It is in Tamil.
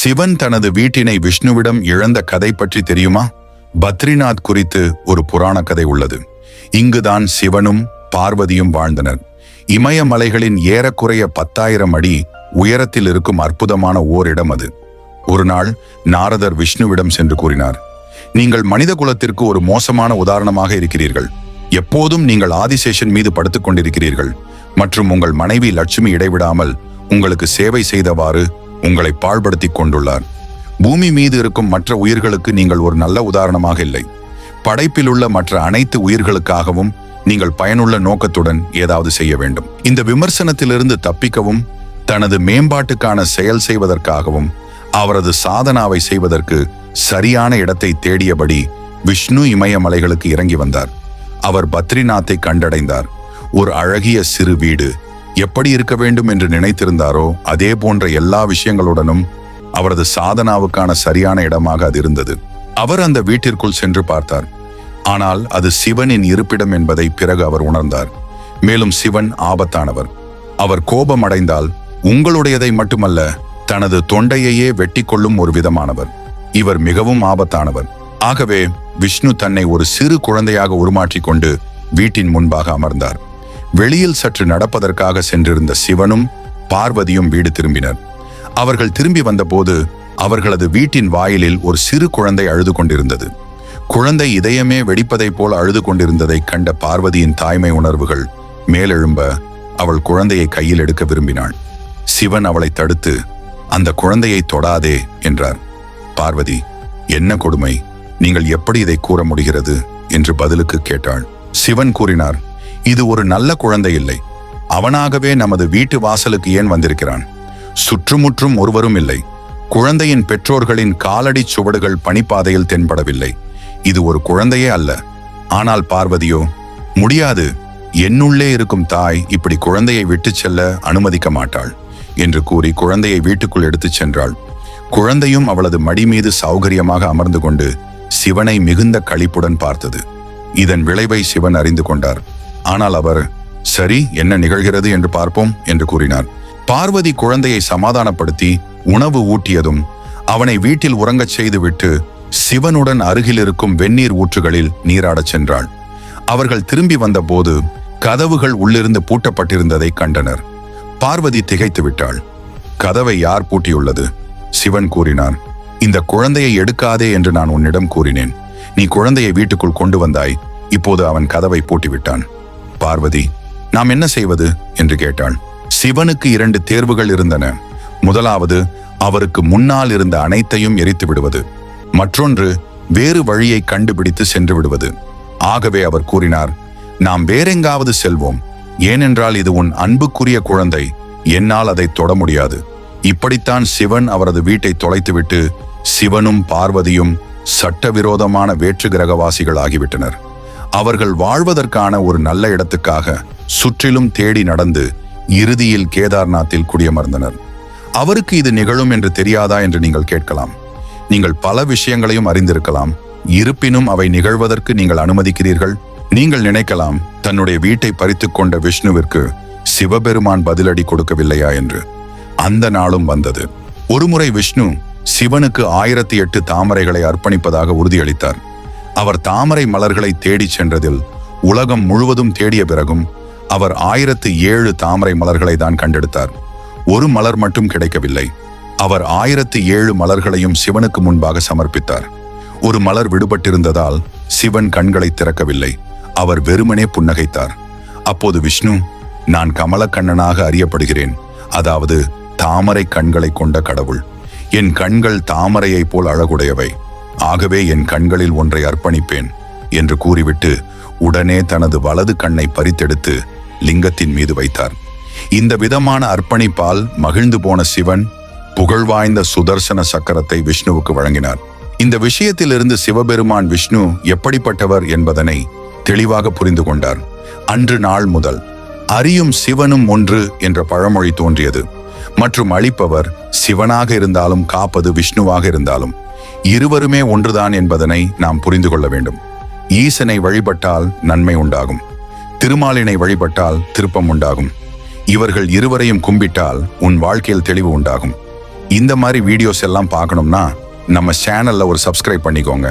சிவன் தனது வீட்டினை விஷ்ணுவிடம் இழந்த கதை பற்றி தெரியுமா? பத்ரிநாத் குறித்து ஒரு புராண கதை உள்ளது. இங்குதான் சிவனும் பார்வதியும் வாழ்ந்தனர். இமயமலைகளின் ஏறக்குறைய பத்தாயிரம் அடி உயரத்தில் இருக்கும் அற்புதமான ஓரிடம் அது. ஒரு நாள் நாரதர் விஷ்ணுவிடம் சென்று கூறினார் நீங்கள் மனித குலத்திற்கு ஒரு மோசமான உதாரணமாக இருக்கிறீர்கள். எப்போதும் நீங்கள் ஆதிசேஷன் மீது படுத்துக் கொண்டிருக்கிறீர்கள். மற்றும் உங்கள் மனைவி லட்சுமி இடைவிடாமல் உங்களுக்கு சேவை செய்தவாறு உங்களை பாழ்படுத்தி கொண்டுள்ளார். பூமி மீது இருக்கும் மற்ற உயிர்களுக்கு நீங்கள் ஒரு நல்ல உதாரணமாக இல்லை. படைப்பில் உள்ள மற்ற அனைத்து உயிர்களுக்காகவும் நீங்கள் பயனுள்ள நோக்கத்துடன் ஏதாவது செய்ய வேண்டும். இந்த விமர்சனத்திலிருந்து தப்பிக்கவும் தனது மேம்பாட்டுக்கான செயல் செய்வதற்காகவும் அவரது சாதனாவை செய்வதற்கு சரியான இடத்தை தேடியபடி விஷ்ணு இமயமலைகளுக்கு இறங்கி வந்தார். அவர் பத்ரிநாத்தை கண்டடைந்தார். ஒரு அழகிய சிறு வீடு எப்படி இருக்க வேண்டும் என்று நினைத்திருந்தாரோ அதே போன்ற எல்லா விஷயங்களுடனும் அவரது சாதனாவுக்கான சரியான இடமாக அது இருந்தது. அவர் அந்த வீட்டிற்குள் சென்று பார்த்தார். ஆனால் அது சிவனின் இருப்பிடம் என்பதை பிறகு அவர் உணர்ந்தார். மேலும் சிவன் ஆபத்தானவர். அவர் கோபம் அடைந்தால் உங்களுடையதை மட்டுமல்ல தனது தொண்டையையே வெட்டி கொள்ளும் ஒரு விதமானவர். இவர் மிகவும் ஆபத்தானவர். ஆகவே விஷ்ணு தன்னை ஒரு சிறு குழந்தையாக உருமாற்றிக் கொண்டு வீட்டின் முன்பாக அமர்ந்தார். வெளியில் சற்று நடப்பதற்காக சென்றிருந்த சிவனும் பார்வதியும் வீடு திரும்பினர். அவர்கள் திரும்பி வந்தபோது அவர்களது வீட்டின் வாயிலில் ஒரு சிறு குழந்தை அழுது கொண்டிருந்தது. குழந்தை இதயமே வெடிப்பதைப் போல் அழுது கொண்டிருந்ததை கண்ட பார்வதியின் தாய்மை உணர்வுகள் மேலெழும்ப அவள் குழந்தையை கையில் எடுக்க விரும்பினாள். சிவன் அவளை தடுத்து அந்த குழந்தையை தொடாதே என்றார். பார்வதி என்ன கொடுமை? நீங்கள் எப்படி இதை கூற முடிகிறது? என்று பதிலுக்கு கேட்டாள். சிவன் கூறினார் இது ஒரு நல்ல குழந்தை இல்லை. அவனாகவே நமது வீட்டு வாசலுக்கு ஏன் வந்திருக்கிறான்? சுற்றுமுற்றும் ஒருவரும் இல்லை. குழந்தையின் பெற்றோர்களின் காலடி சுவடுகள் பனிப்பாதையில் தென்படவில்லை. இது ஒரு குழந்தையே அல்ல. ஆனால் பார்வதியோ முடியாது. என்னுள்ளே இருக்கும் தாய் இப்படி குழந்தையை விட்டுச் செல்ல அனுமதிக்க மாட்டாள் என்று கூறி குழந்தையை வீட்டுக்குள் எடுத்துச் சென்றாள். குழந்தையும் அவளது மடி மீது சௌகரியமாக அமர்ந்து கொண்டு சிவனை மிகுந்த களிப்புடன் பார்த்தது. இதன் விளைவை சிவன் அறிந்து கொண்டார். ஆனால் அவர் சரி என்ன நிகழ்கிறது என்று பார்ப்போம் என்று கூறினார். பார்வதி குழந்தையை சமாதானப்படுத்தி உணவு ஊட்டியதும் அவனை வீட்டில் உறங்கச் செய்துவிட்டு சிவனுடன் அருகில் இருக்கும் வெந்நீர் ஊற்றுகளில் நீராடச் சென்றாள். அவர்கள் திரும்பி வந்தபோது கதவுகள் உள்ளிருந்து பூட்டப்பட்டிருந்ததை கண்டனர். பார்வதி திகைத்து விட்டாள். கதவை யார் பூட்டியுள்ளது? சிவன் கூறினார் இந்த குழந்தையை எடுக்காதே என்று நான் உன்னிடம் கூறினேன். நீ குழந்தையை வீட்டுக்குள் கொண்டு வந்தாய். இப்போது அவன் கதவை பூட்டிவிட்டான். பார்வதி நாம் என்ன செய்வது? என்று கேட்டாள் சிவனுக்கு இரண்டு தேர்வுகள் இருந்தன. முதலாவது அவருக்கு முன்னால் இருந்த அனைத்தையும் எரித்து விடுவது. மற்றொன்று வேறு வழியை கண்டுபிடித்து சென்று விடுவது. ஆகவே அவர் கூறினார் நாம் வேறெங்காவது செல்வோம். ஏனென்றால் இது உன் அன்புக்குரிய குழந்தை. என்னால் அதை தொட முடியாது. இப்படித்தான் சிவன் அவரது வீட்டை தொலைத்துவிட்டு சிவனும் பார்வதியும் சட்டவிரோதமான வேற்று கிரகவாசிகள் ஆகிவிட்டனர் அவர்கள் வாழ்வதற்கான ஒரு நல்ல இடத்துக்காக சுற்றிலும் தேடி நடந்து இறுதியில் கேதார்நாத்தில் குடியமர்ந்தனர். அவருக்கு இது நிகழும் என்று தெரியாதா என்று நீங்கள் கேட்கலாம். நீங்கள் பல விஷயங்களையும் அறிந்திருக்கலாம். இருப்பினும் அவை நிகழ்வதற்கு நீங்கள் அனுமதிக்கிறீர்கள். நீங்கள் நினைக்கலாம் தன்னுடைய வீட்டை பறித்துக் கொண்ட விஷ்ணுவிற்கு சிவபெருமான் பதிலடி கொடுக்கவில்லையா என்று. அந்த நாளும் வந்தது. ஒருமுறை விஷ்ணு சிவனுக்கு ஆயிரத்தி எட்டு தாமரைகளை அர்ப்பணிப்பதாக உறுதியளித்தார். அவர் தாமரை மலர்களை தேடிச் சென்றதில் உலகம் முழுவதும் தேடிய பிறகும் அவர் ஆயிரத்து ஏழு தாமரை மலர்களை தான் கண்டெடுத்தார். ஒரு மலர் மட்டும் கிடைக்கவில்லை. அவர் ஆயிரத்து ஏழு மலர்களையும் சிவனுக்கு முன்பாக சமர்ப்பித்தார். ஒரு மலர் விடுபட்டிருந்ததால் சிவன் கண்களை திறக்கவில்லை. அவர் வெறுமனே புன்னகைத்தார். அப்போது விஷ்ணு நான் கமலக்கண்ணனாக அறியப்படுகிறேன். அதாவது தாமரை கண்களை கொண்ட கடவுள். என் கண்கள் தாமரையைப் போல் அழகுடையவை. ஆகவே என் கண்களில் ஒன்றை அர்ப்பணிப்பேன் என்று கூறிவிட்டு உடனே தனது வலது கண்ணை பறித்தெடுத்து லிங்கத்தின் மீது வைத்தார். இந்த விதமான அர்ப்பணிப்பால் மகிழ்ந்து போன சிவன் புகழ்வாய்ந்த சுதர்சன சக்கரத்தை விஷ்ணுவுக்கு வழங்கினார். இந்த விஷயத்திலிருந்து சிவபெருமான் விஷ்ணு எப்படிப்பட்டவர் என்பதனை தெளிவாக புரிந்து கொண்டார். அன்று நாள் முதல் அறியும் சிவனும் ஒன்று என்ற பழமொழி தோன்றியது. மற்றும் அளிப்பவர் சிவனாக இருந்தாலும் காப்பது விஷ்ணுவாக இருந்தாலும் இருவருமே ஒன்றுதான் என்பதனை நாம் புரிந்து கொள்ள வேண்டும். ஈசனை வழிபட்டால் நன்மை உண்டாகும். திருமாலினை வழிபட்டால் திருப்பம் உண்டாகும். இவர்கள் இருவரையும் கும்பிட்டால் உன் வாழ்க்கையில் தெளிவு உண்டாகும். இந்த மாதிரி வீடியோஸ் எல்லாம் பார்க்கணும்னா நம்ம சேனல்ல ஒரு சப்ஸ்கிரைப் பண்ணிக்கோங்க.